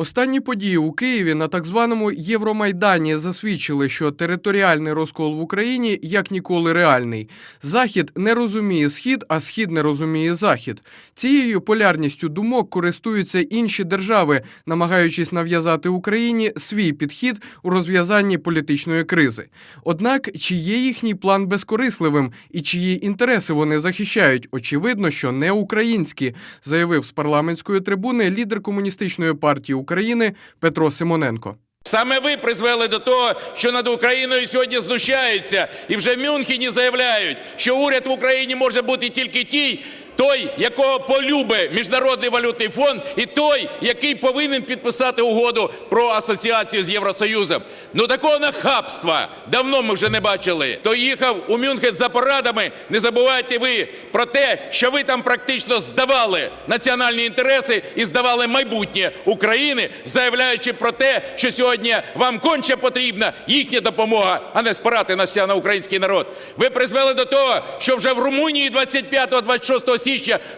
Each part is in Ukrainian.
Останні події у Києві на так званому Євромайдані засвідчили, що територіальний розкол в Україні як ніколи реальний. Захід не розуміє схід, а схід не розуміє захід. Цією полярністю думок користуються інші держави, намагаючись нав'язати Україні свій підхід у розв'язанні політичної кризи. Однак, чи є їхній план безкорисливим і чиї інтереси вони захищають? Очевидно, що не українські, заявив з парламентської трибуни лідер комуністичної партії України Петро Симоненко. Саме ви призвели до того, що над Україною сьогодні знущаються, і вже в Мюнхені заявляють, що уряд в Україні може бути тільки тій, той, якого полюбить Міжнародний валютний фонд, і той, який повинен підписати угоду про асоціацію з Євросоюзом. Ну такого нахабства давно ми вже не бачили. То їхав у Мюнхен за порадами. Не забувайте ви про те, що ви там практично здавали національні інтереси і здавали майбутнє України, заявляючи про те, що сьогодні вам конче потрібна їхня допомога, а не спирати на вся на український народ. Ви призвели до того, що вже в Румунії 25-26 січня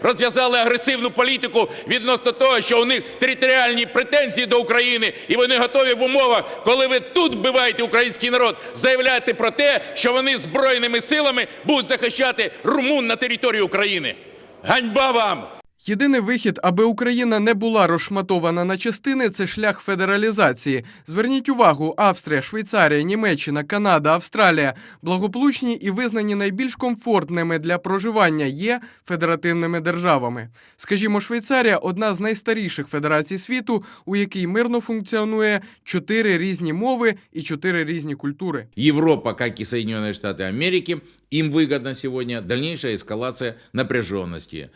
розв'язали агресивну політику відносно того, що у них територіальні претензії до України, і вони готові в умовах, коли ви тут вбиваєте український народ, заявляти про те, що вони збройними силами будуть захищати румун на території України. Ганьба вам! Єдиний вихід, аби Україна не була розшматована на частини, це шлях федералізації. Зверніть увагу: Австрія, Швейцарія, Німеччина, Канада, Австралія благополучні і визнані найбільш комфортними для проживання є федеративними державами. Скажімо, Швейцарія одна з найстаріших федерацій світу, у якій мирно функціонує чотири різні мови і чотири різні культури. Европа, как и Соединенные Штаты Америки, им выгодна сегодня дальнейшая эскалация напряженности.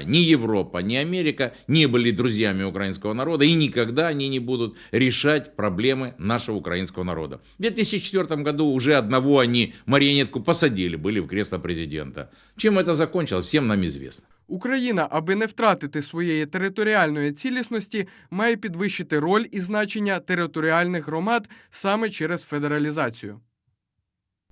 Никогда ни Европа, ни Америка не были друзьями украинского народа и никогда они не будут решать проблемы нашего украинского народа. В 2004 году уже одного они марионетку посадили, были в кресло президента. Чем это закончилось, всем нам известно. Україна, аби не втратити своєї територіальної цілісності, має підвищити роль і значення територіальних громад саме через федералізацію.